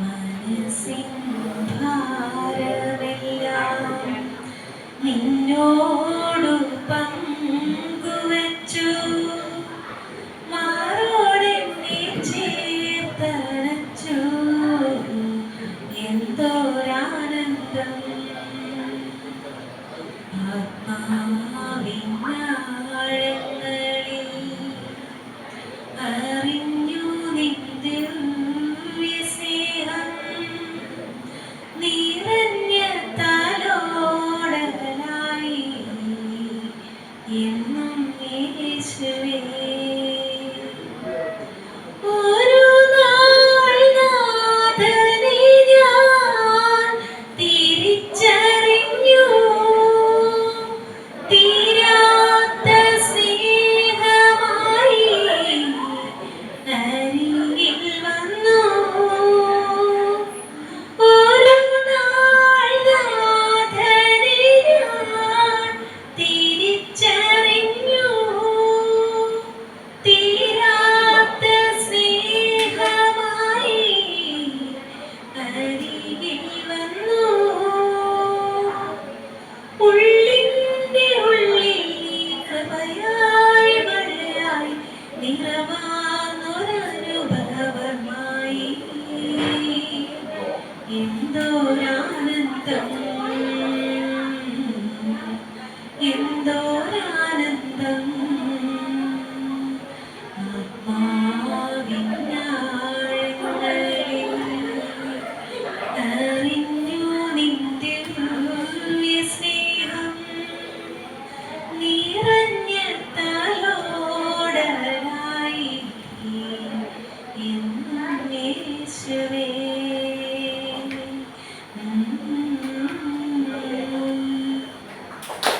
മനസ്സിൻ ഭാരമെല്ലാം നിന്നോ নিয়েছিলে in my the